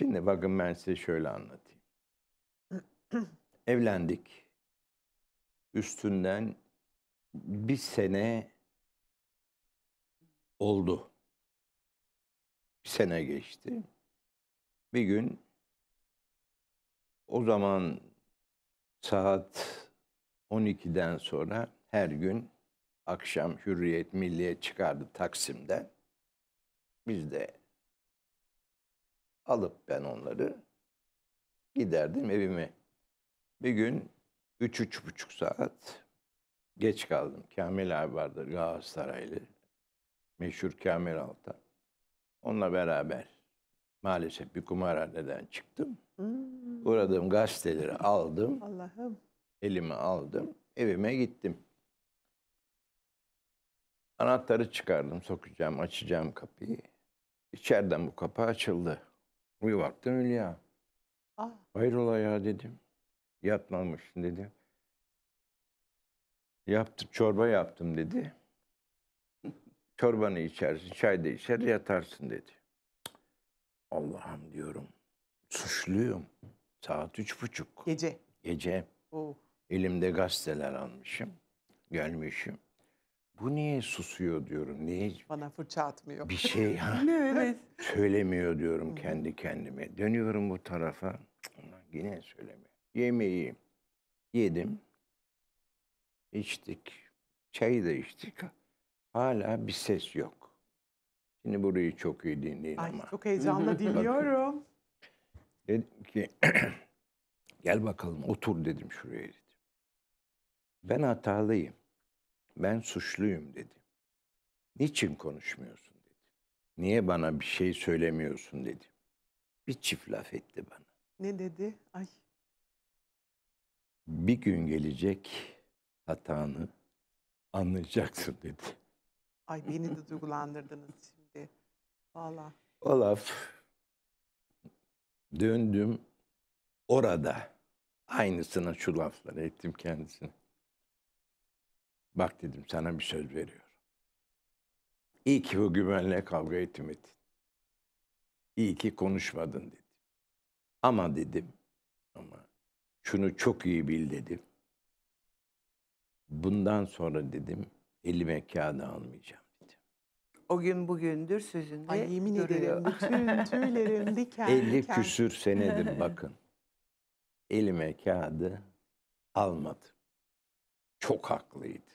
Şimdi bakın ben size şöyle anlatayım. Evlendik. Üstünden bir sene oldu. Bir sene geçti. Bir gün o zaman saat 12'den sonra her gün akşam Hürriyet Milliye çıkardı Taksim'den. Biz de alıp ben onları giderdim evime. Bir gün üç, üç buçuk saat geç kaldım. Kamil abi vardır Galatasaraylı. Meşhur Kamil Altan. Onunla beraber maalesef bir kumarhaneden çıktım. Hmm, Uğradığım gazeteleri aldım. Allah'ım. Elime aldım. Evime gittim. Anahtarı çıkardım. Sokacağım, açacağım kapıyı. İçeriden bu kapı açıldı. Bir baktım Hülya. Ah, Hayrola ya dedim. Yatmamışsın dedim. Yaptı, çorba yaptım dedi. Çorbanı içersin, çay da içer, yatarsın dedi. Allah'ım diyorum. Suçluyum. Saat üç buçuk. gece. Gece. Oh. Elimde gazeteler almışım. Gelmişim. Bu niye susuyor diyorum. Niye Bana fırça atmıyor. bir şey ha, evet. söylemiyor diyorum kendi kendime. Dönüyorum bu tarafa. Cık, ulan Yine söylemiyor. Yemeği yedim. içtik. Çayı da içtik. Hala bir ses yok. Şimdi burayı çok iyi dinleyin Ay ama. çok heyecanla dinliyorum. Dedim ki gel bakalım otur dedim şuraya dedim. Ben hatalıyım. Ben suçluyum dedi. Niçin konuşmuyorsun dedi. Niye bana bir şey söylemiyorsun dedi. Bir çift laf etti bana. Ne dedi? Ay Bir gün gelecek hatanı anlayacaksın dedi. ay beni de duygulandırdınız şimdi. Valla. O laf döndüm orada aynısına şu lafları ettim kendisine. Bak dedim sana bir söz veriyorum. İyi ki bu güvenle kavga etmedin. İyi ki konuşmadın dedim. Ama dedim ama şunu çok iyi bil dedim. Bundan sonra dedim elime kağıdı almayacağım dedim. O gün bugündür sözünde Ay yemin duruyor. ederim bütün tüylerim diken 50 diken. küsür senedir bakın. Elime kağıdı almadı. Çok haklıydı.